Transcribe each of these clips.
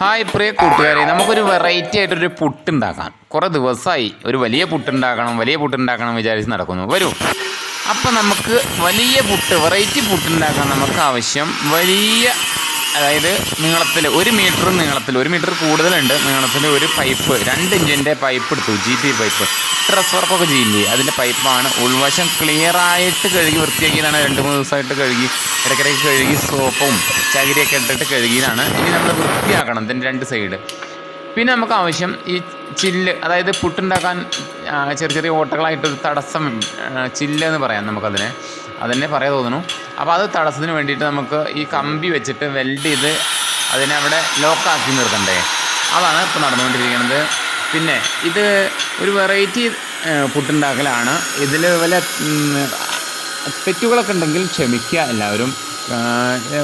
Hi പ്രിയ കൂട്ടുകാരെ നമുക്കൊരു variety ആയിട്ടൊരു പുട്ടുണ്ടാക്കാം. കുറേ ദിവസമായി ഒരു വലിയ പുട്ടുണ്ടാക്കണം വലിയ പുട്ടുണ്ടാക്കണം വിചാരിച്ച് നടക്കുന്നു. വരൂ. അപ്പം നമുക്ക് വലിയ പുട്ട് വെറൈറ്റി പുട്ടുണ്ടാക്കാൻ നമുക്ക് ആവശ്യം വലിയ അതായത് നീളത്തിൽ ഒരു മീറ്റർ നീളത്തിൽ ഒരു മീറ്റർ കൂടുതലുണ്ട്. നീളത്തിൽ ഒരു പൈപ്പ് രണ്ട് ഇഞ്ചിന്റെ പൈപ്പ് എടുത്തു ജി പി പൈപ്പ്. ഡ്രസ് വർക്കൊക്കെ ചെയ്യില്ലേ അതിന്റെ പൈപ്പാണ് ഉൾവശം ക്ലിയർ ആയിട്ട് കഴുകി വൃത്തിയാക്കിയതാണ്. രണ്ട് മൂന്ന് ദിവസമായിട്ട് കഴുകി ഇടയ്ക്കിടയ്ക്ക് കഴുകി സോപ്പും ചകിരിയൊക്കെ ഇട്ടിട്ട് കഴുകിയതാണ്. ഇനി നമ്മൾ വൃത്തിയാക്കണം ഇതിന്റെ രണ്ട് സൈഡ് പിന്നെ നമുക്ക് ആവശ്യം ഈ ചില്ല് അതായത് പുട്ടുണ്ടാക്കാൻ ചെറിയ ചെറിയ ഓട്ടകളായിട്ടൊരു തടസ്സം ചില്ല് എന്ന് പറയാം നമുക്കതിനെ. അതന്നെ പറയാൻ തോന്നുന്നു. അപ്പോൾ അത് തടസ്സത്തിന് വേണ്ടിയിട്ട് നമുക്ക് ഈ കമ്പി വെച്ചിട്ട് വെൽഡ് ചെയ്ത് അതിനെ അവിടെ ലോക്കാക്കി നിർത്തണ്ടേ. അതാണ് ഇപ്പോൾ നടന്നുകൊണ്ടിരിക്കുന്നത്. പിന്നെ ഇത് ഒരു വെറൈറ്റി പുട്ടുണ്ടാക്കലാണ്. ഇതിൽ വല്ല തെറ്റുകളൊക്കെ ഉണ്ടെങ്കിൽ ക്ഷമിക്കുക എല്ലാവരും.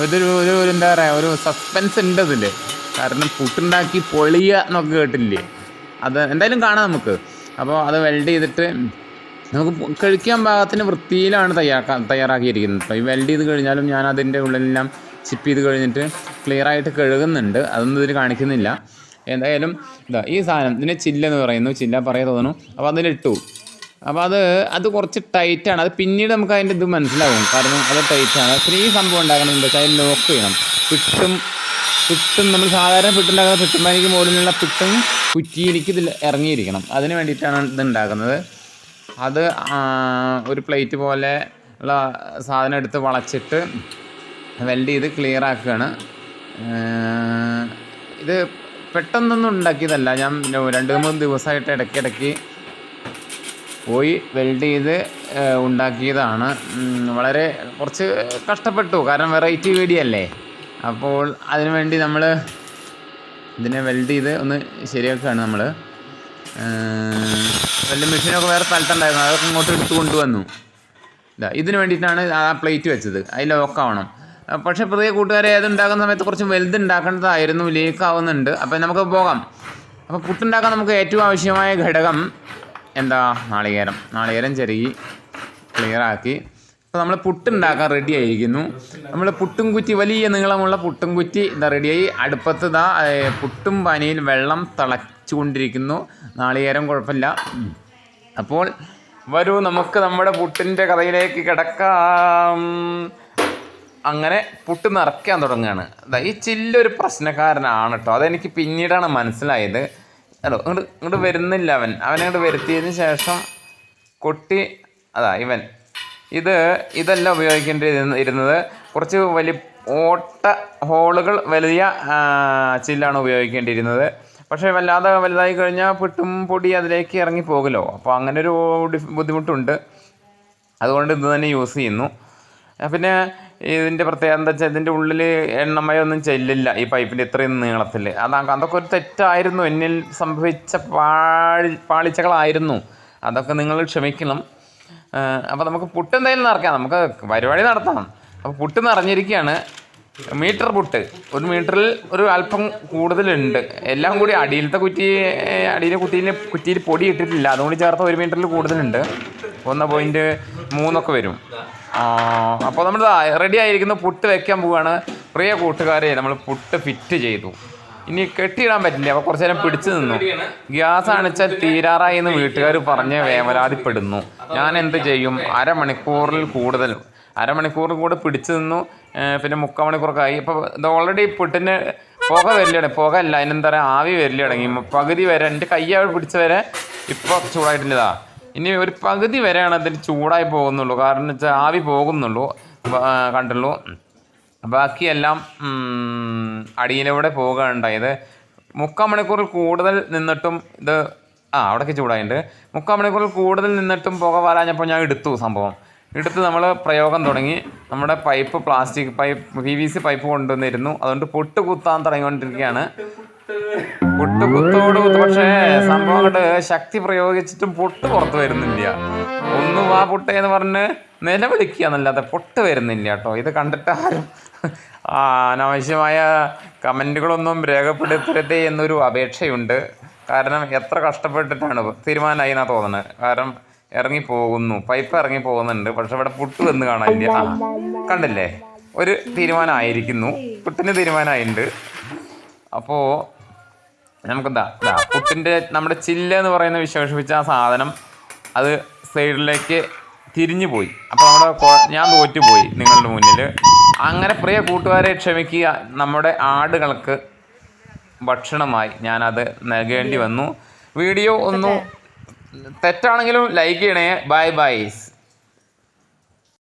ഇതൊരു ഒരു എന്താ പറയുക ഒരു സസ്പെൻസ് ഉണ്ട് ഇതിൽ കാരണം പുട്ടുണ്ടാക്കി പൊളിയ എന്നൊക്കെ കേട്ടില്ലേ? അത് എന്തായാലും കാണാം നമുക്ക്. അപ്പോൾ അത് വെൽഡ് ചെയ്തിട്ട് നമുക്ക് കഴിക്കാൻ പാകത്തിന് വൃത്തിയിലാണ് തയ്യാറാക്കാൻ തയ്യാറാക്കിയിരിക്കുന്നത്. ഇപ്പോൾ ഈ വെൽഡ് ചെയ്ത് കഴിഞ്ഞാലും ഞാൻ അതിന്റെ ഉള്ളിലെല്ലാം ചിപ്പ് ചെയ്ത് കഴിഞ്ഞിട്ട് ക്ലിയർ ആയിട്ട് കഴുകുന്നുണ്ട്. അതൊന്നും ഇതിൽ കാണിക്കുന്നില്ല. എന്തായാലും ഇതാ ഈ സാധനം ഇതിനെ ചില്ലെന്ന് പറയുന്നു. ചില്ല പറയാൻ തോന്നുന്നു. അപ്പോൾ അതിലിട്ടു അപ്പോൾ അത് അത് കുറച്ച് ടൈറ്റാണ് അത് പിന്നീട് നമുക്ക് അതിന്റെ ഇത് മനസ്സിലാവും. കാരണം അത് ടൈറ്റാണ് പിന്നെ ഈ സംഭവം ഉണ്ടാക്കണം എന്താ വെച്ചാൽ അതിൽ ലോക്ക് ചെയ്യണം. പിട്ടും പിട്ടും നമ്മൾ സാധാരണ പിട്ടുണ്ടാക്കുന്ന പിട്ടുമാനിക്ക് മുകളിലുള്ള പിട്ടും കുറ്റിയിലേക്ക് ഇതിൽ ഇറങ്ങിയിരിക്കണം. അതിന് വേണ്ടിയിട്ടാണ് ഇത് ഉണ്ടാക്കുന്നത്. അത് ഒരു പ്ലേറ്റ് പോലെ ഉള്ള സാധനം എടുത്ത് വളച്ചിട്ട് വെൽഡ് ചെയ്ത് ക്ലിയർ ആക്കുകയാണ്. ഇത് പെട്ടെന്നൊന്നും ഉണ്ടാക്കിയതല്ല. ഞാൻ രണ്ട് മൂന്ന് ദിവസമായിട്ട് ഇടയ്ക്കിടയ്ക്ക് പോയി വെൽഡ് ചെയ്ത് ഉണ്ടാക്കിയതാണ്. വളരെ കുറച്ച് കഷ്ടപ്പെട്ടു. കാരണം വെറൈറ്റി വീഡിയോ അല്ലേ അപ്പോൾ അതിനു വേണ്ടി നമ്മൾ ഇതിനെ വെൽഡ് ചെയ്ത് ഒന്ന് ശരിയാക്കുകയാണ് നമ്മൾ വെൽഡ് മെഷീനൊക്കെ വേറെ സ്ഥലത്തുണ്ടായിരുന്നു. അതൊക്കെ ഇങ്ങോട്ട് എടുത്ത് കൊണ്ടുവന്നു. ഇതാ ഇതിന് വേണ്ടിയിട്ടാണ് ആ പ്ലേറ്റ് വെച്ചത്. അതിൽ ലോക്കാവണം പക്ഷേ പുതിയ കൂട്ടുകാരെ അത് ഉണ്ടാക്കുന്ന സമയത്ത് കുറച്ച് വലുത് ഉണ്ടാക്കേണ്ടതായിരുന്നു. ലീക്ക് ആവുന്നുണ്ട്. അപ്പം നമുക്ക് പോകാം. അപ്പോൾ പുട്ടുണ്ടാക്കാൻ നമുക്ക് ഏറ്റവും ആവശ്യമായ ഘടകം എന്താ? നാളികേരം. നാളികേരം ചെരുകി ക്ലിയറാക്കി അപ്പോൾ നമ്മൾ പുട്ടുണ്ടാക്കാൻ റെഡി ആയിരിക്കുന്നു. നമ്മൾ പുട്ടും കുറ്റി വലിയ നീളമുള്ള പുട്ടും കുറ്റി ഇതാ റെഡിയായി അടുപ്പത്ത് ഇതാ പുട്ടും പനിയിൽ വെള്ളം തിളച്ചുകൊണ്ടിരിക്കുന്നു നാളികേരം കുഴപ്പമില്ല. അപ്പോൾ വരൂ നമുക്ക് നമ്മുടെ പുട്ടിന്റെ കഥയിലേക്ക് കിടക്കാം. അങ്ങനെ പുട്ട് നിറയ്ക്കാൻ തുടങ്ങുകയാണ് ഈ ചില്ലൊരു പ്രശ്നക്കാരനാണ് കേട്ടോ അതെനിക്ക് പിന്നീടാണ് മനസ്സിലായത്. അല്ലോ ഇങ്ങോട്ട് ഇങ്ങോട്ട് വരുന്നില്ല അവൻ. അവനങ്ങോട്ട് വരുത്തിയതിന് ശേഷം കൊട്ടി അതാ ഇവൻ. ഇത് ഇതല്ല ഉപയോഗിക്കേണ്ടി ഇരുന്നത്. കുറച്ച് വലിയ ഓട്ട ഹോളുകൾ വലിയ ചില്ലാണ് ഉപയോഗിക്കേണ്ടിയിരുന്നത്. പക്ഷേ വല്ലാതെ വലുതായി കഴിഞ്ഞാൽ പിട്ടും പൊടി അതിലേക്ക് ഇറങ്ങി പോകുമല്ലോ അപ്പോൾ അങ്ങനെ ഒരു ബുദ്ധിമുട്ടുണ്ട്. അതുകൊണ്ട് ഇത് തന്നെ യൂസ് ചെയ്യുന്നു. പിന്നെ ഇതിന്റെ പ്രത്യേകത എന്താ വെച്ചാൽ ഇതിന്റെ ഉള്ളിൽ എണ്ണമയൊന്നും ചെല്ലില്ല ഈ പൈപ്പിന്റെ ഇത്രയും നീളത്തിൽ അതാ അതൊക്കെ ഒരു തെറ്റായിരുന്നു. എന്നിൽ സംഭവിച്ച പാഴി പാളിച്ചകളായിരുന്നു. അതൊക്കെ നിങ്ങൾ ക്ഷമിക്കണം. അപ്പോൾ നമുക്ക് പുട്ട് എന്തായാലും നിറയ്ക്കാം. നമുക്ക് പരിപാടി നടത്താം അപ്പോൾ പുട്ട് നിറഞ്ഞിരിക്കുകയാണ്. മീറ്റർ പുട്ട്. ഒരു മീറ്ററിൽ ഒരു അല്പം കൂടുതലുണ്ട്. എല്ലാം കൂടി അടിയിലത്തെ കുറ്റി അടിയിലെ കുറ്റിയിൽ കുറ്റിയിൽ പൊടി ഇട്ടിട്ടില്ല. അതുകൊണ്ട് ചേർത്ത് ഒരു മീറ്ററിൽ കൂടുതലുണ്ട്. ഒന്ന് പോയിന്റ് മൂന്നൊക്കെ വരും. അപ്പോൾ നമ്മൾ റെഡി ആയിരിക്കുന്ന. പുട്ട് വെക്കാൻ പോവുകയാണ് പ്രിയ കൂട്ടുകാരെ നമ്മൾ പുട്ട് ഫിറ്റ് ചെയ്തു. ഇനി കെട്ടിയിടാൻ പറ്റില്ല. അപ്പോൾ കുറച്ച് നേരം പിടിച്ചു നിന്നു. ഗ്യാസ് അണിച്ചാൽ തീരാറായി എന്ന് വീട്ടുകാർ പറഞ്ഞ് വേവലാതിപ്പെടുന്നു. ഞാൻ എന്ത് ചെയ്യും? അരമണിക്കൂറിൽ കൂടുതൽ അരമണിക്കൂറിൽ കൂടെ പിടിച്ചു നിന്നു. പിന്നെ മുക്കാൽ മണിക്കൂറൊക്കെ ആയി. ഇപ്പോൾ ഇത് ഓൾറെഡി പുട്ടിന് പുക വരില്ല പുക അല്ല അതിനെന്താ പറയുക ആവി വരൽ തുടങ്ങി. പകുതി വരെ എന്റെ കയ്യാൾ പിടിച്ച വരെ ഇപ്പോൾ ചൂടായിട്ടില്ലതാ ഇനി ഒരു പകുതി വരെയാണ് അതിൽ ചൂടായി പോകുന്നുള്ളൂ. കാരണം വെച്ചാൽ ആവി പോകുന്നുള്ളൂ. കണ്ടുള്ളൂ. ബാക്കിയെല്ലാം അടിയിലൂടെ പോകുകയുണ്ടായത് മുക്കാൽ മണിക്കൂറിൽ കൂടുതൽ നിന്നിട്ടും ഇത് ആ അവിടേക്ക് ചൂടായിട്ടുണ്ട്. മുക്കാൽ മണിക്കൂറിൽ കൂടുതൽ നിന്നിട്ടും പുക വരാഞ്ഞപ്പോൾ ഞാൻ എടുത്തു സംഭവം. എടുത്ത് നമ്മൾ പ്രയോഗം തുടങ്ങി. നമ്മുടെ pipe plastic pipe P V C pipe കൊണ്ടുവന്നിരുന്നു. അതുകൊണ്ട് പൊട്ട് കുത്താൻ തുടങ്ങിക്കൊണ്ടിരിക്കുകയാണ്. പൊട്ട് കുത്തോട് കുത്ത്. പക്ഷേ സംഭവം ശക്തി പ്രയോഗിച്ചിട്ടും പൊട്ട് പുറത്ത് വരുന്നില്ല. ഒന്ന് വാ പൊട്ടേ എന്ന് പറഞ്ഞ് നിലവിളിക്കുക എന്നല്ലാതെ പൊട്ട് വരുന്നില്ല കേട്ടോ. ഇത് കണ്ടിട്ട് ആരും അനാവശ്യമായ കമന്റുകളൊന്നും രേഖപ്പെടുത്തരുതേ എന്നൊരു അപേക്ഷയുണ്ട്. കാരണം എത്ര കഷ്ടപ്പെട്ടിട്ടാണ് തീരുമാനമായി എന്നാണ് തോന്നുന്നത്? കാരണം ഇറങ്ങി പോകുന്നു. പൈപ്പ് ഇറങ്ങി പോകുന്നുണ്ട്. പക്ഷെ ഇവിടെ പുട്ട് വന്ന് കാണാനില്ല ആ കണ്ടില്ലേ? ഒരു തീരുമാനമായിരിക്കുന്നു. പുട്ടിന് തീരുമാനമായിട്ടുണ്ട് അപ്പോൾ നമുക്കെന്താ? ഇതാ പുട്ടിന്റെ നമ്മുടെ ചില്ല എന്ന് പറയുന്ന വിശേഷിപ്പിച്ച ആ സാധനം അത് സൈഡിലേക്ക് തിരിഞ്ഞു പോയി. അപ്പോൾ നമ്മുടെ ഞാൻ തോറ്റുപോയി നിങ്ങളുടെ മുന്നിൽ അങ്ങനെ പ്രിയ കൂട്ടുകാരെ ക്ഷമിക്കുക. നമ്മുടെ ആടുകൾക്ക് ഭക്ഷണമായി ഞാനത് നൽകേണ്ടി വന്നു. വീഡിയോ ഒന്ന് തെറ്റാണെങ്കിലും ലൈക്ക് ചെയ്യണേ. Bye bye